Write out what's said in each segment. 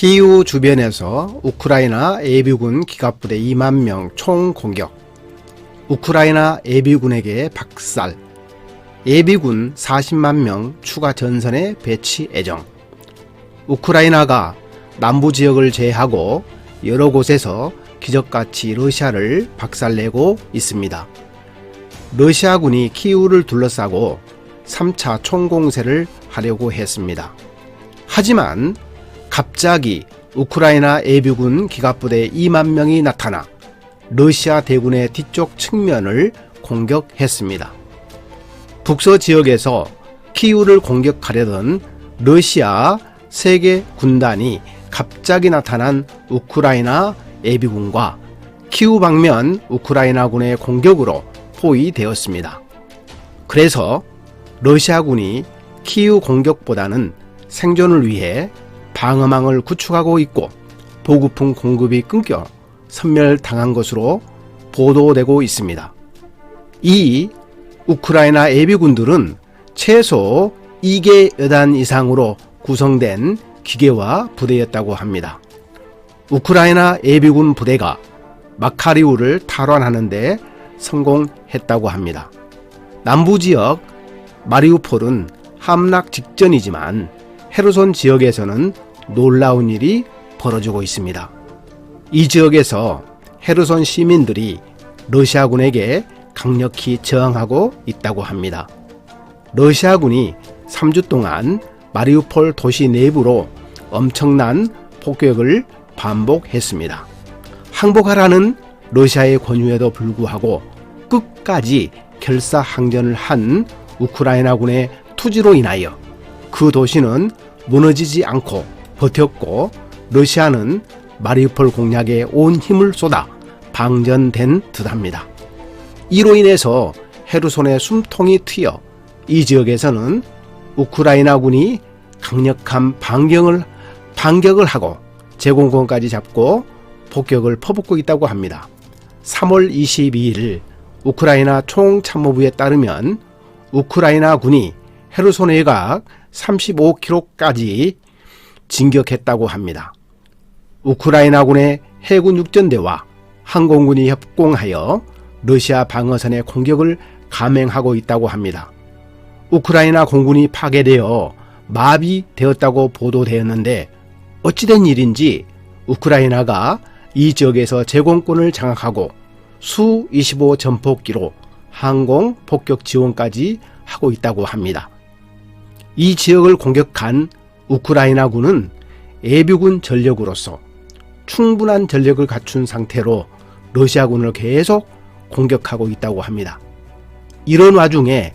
키이우 주변에서 우크라이나 예비군 기갑부대 2만 명 총 공격. 우크라이나 예비군에게 박살. 예비군 40만 명 추가 전선에 배치 예정. 우크라이나가 남부 지역을 제외하고 여러 곳에서 기적같이 러시아를 박살내고 있습니다. 러시아군이 키이우를 둘러싸고 3차 총공세를 하려고 했습니다. 하지만 갑자기 우크라이나 예비군 기갑부대 2만 명이 나타나 러시아 대군의 뒤쪽 측면을 공격했습니다. 북서 지역에서 키우를 공격하려던 러시아 세계 군단이 갑자기 나타난 우크라이나 예비군과 키우 방면 우크라이나군의 공격으로 포위되었습니다. 그래서 러시아군이 키우 공격보다는 생존을 위해 방어망을 구축하고 있고 보급품 공급이 끊겨 선멸당한 것으로 보도되고 있습니다. 이 우크라이나 예비군들은 최소 2개 여단 이상으로 구성된 기계와 부대였다고 합니다. 우크라이나 예비군 부대가 마카리우를 탈환하는데 성공했다고 합니다. 남부 지역 마리우폴은 함락 직전이지만 헤르손 지역에서는 놀라운 일이 벌어지고 있습니다. 이 지역에서 헤르손 시민들이 러시아군에게 강력히 저항하고 있다고 합니다. 러시아군이 3주 동안 마리우폴 도시 내부로 엄청난 폭격을 반복했습니다. 항복하라는 러시아의 권유에도 불구하고 끝까지 결사항전을 한 우크라이나군의 투지로 인하여 그 도시는 무너지지 않고 버텼고 러시아는 마리우폴 공략에 온 힘을 쏟아 방전된 듯합니다. 이로 인해서 헤르손의 숨통이 트여 이 지역에서는 우크라이나군이 강력한 반경을 반격을 하고 제공권까지 잡고 폭격을 퍼붓고 있다고 합니다. 3월 22일 우크라이나 총참모부에 따르면 우크라이나 군이 헤르손 해각 35km까지 진격했다고 합니다. 우크라이나군의 해군 육전대와 항공군이 협공하여 러시아 방어선의 공격을 감행하고 있다고 합니다. 우크라이나 공군이 파괴되어 마비되었다고 보도되었는데 어찌된 일인지 우크라이나가 이 지역에서 제공권을 장악하고 수 25 전폭기로 항공 폭격 지원까지 하고 있다고 합니다. 이 지역을 공격한 우크라이나군은 예비군 전력으로서 충분한 전력을 갖춘 상태로 러시아군을 계속 공격하고 있다고 합니다. 이런 와중에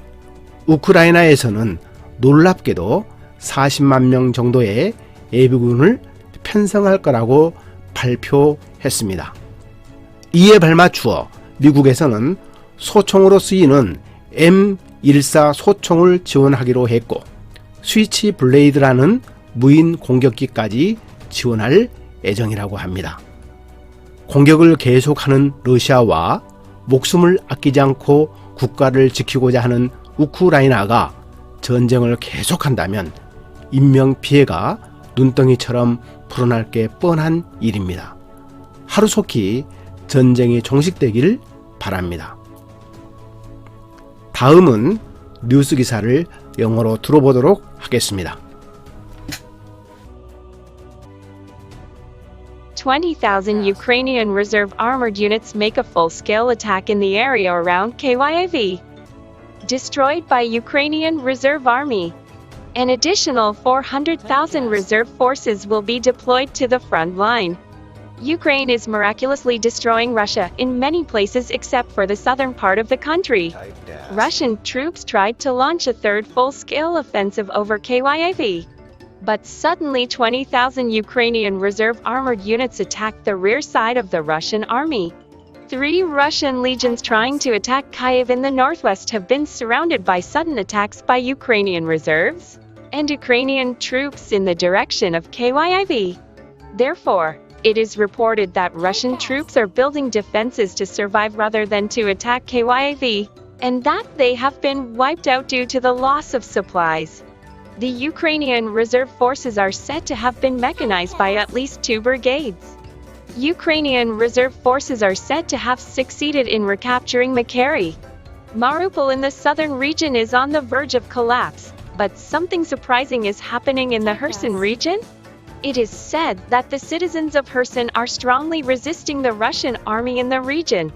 우크라이나에서는 놀랍게도 40만 명 정도의 예비군을 편성할 거라고 발표했습니다. 이에 발맞추어 미국에서는 소총으로 쓰이는 M14 소총을 지원하기로 했고 스위치 블레이드라는 무인 공격기까지 지원할 예정이라고 합니다. 공격을 계속하는 러시아와 목숨을 아끼지 않고 국가를 지키고자 하는 우크라이나가 전쟁을 계속한다면 인명 피해가 눈덩이처럼 불어날 게 뻔한 일입니다. 하루속히 전쟁이 종식되길 바랍니다. 다음은 뉴스 기사를 영어로 들어보도록 하겠습니다. 20,000 Ukrainian reserve armored units make a full scale attack in the area around KYIV. Destroyed by Ukrainian Reserve Army. An additional 400,000 reserve forces will be deployed to the front line. Ukraine is miraculously destroying Russia in many places except for the southern part of the country. Russian troops tried to launch a third full scale offensive over KYIV. But suddenly 20,000 Ukrainian reserve armored units attacked the rear side of the Russian army. Three Russian legions trying to attack Kyiv in the northwest have been surrounded by sudden attacks by Ukrainian reserves and Ukrainian troops in the direction of KYIV. Therefore, it is reported that Russian troops are building defenses to survive rather than to attack KYIV, and that they have been wiped out due to the loss of supplies. The Ukrainian reserve forces are said to have been mechanized by at least two brigades. Ukrainian reserve forces are said to have succeeded in recapturing Makary. Mariupol in the southern region is on the verge of collapse, but something surprising is happening in the Kherson region. It is said that the citizens of Kherson are strongly resisting the Russian army in the region.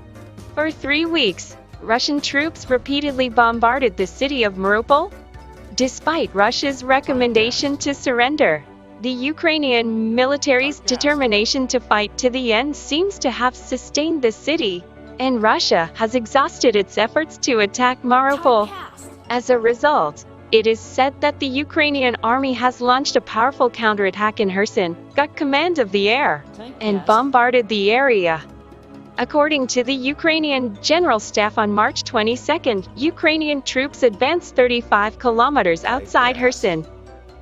For three weeks, Russian troops repeatedly bombarded the city of Mariupol. Despite Russia's recommendation to surrender, the Ukrainian military's determination to fight to the end seems to have sustained the city, and Russia has exhausted its efforts to attack Mariupol. As a result, it is said that the Ukrainian army has launched a powerful counterattack in Kherson, got command of the air, and bombarded the area. According to the Ukrainian General Staff on March 22, Ukrainian troops advanced 35 kilometers outside Kherson.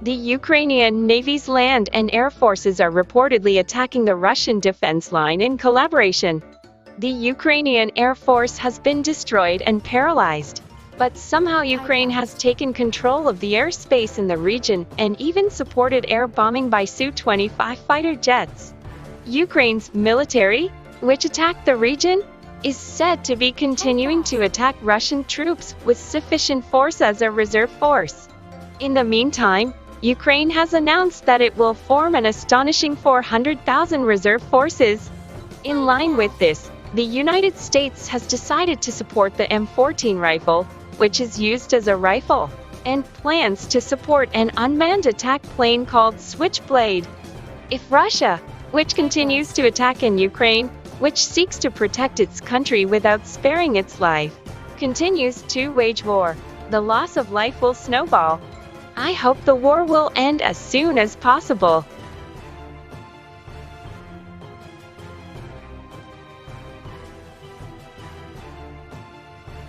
The Ukrainian Navy's land and air forces are reportedly attacking the Russian defense line in collaboration. The Ukrainian Air Force has been destroyed and paralyzed. But somehow Ukraine has taken control of the airspace in the region and even supported air bombing by Su-25 fighter jets. Ukraine's military, which attacked the region, is said to be continuing to attack Russian troops with sufficient force as a reserve force. In the meantime, Ukraine has announced that it will form an astonishing 400,000 reserve forces. In line with this, the United States has decided to support the M14 rifle, which is used as a rifle, and plans to support an unmanned attack plane called Switchblade. If Russia, which continues to attack in Ukraine, which seeks to protect its country without sparing its life, continues to wage war, the loss of life will snowball. I hope the war will end as soon as possible.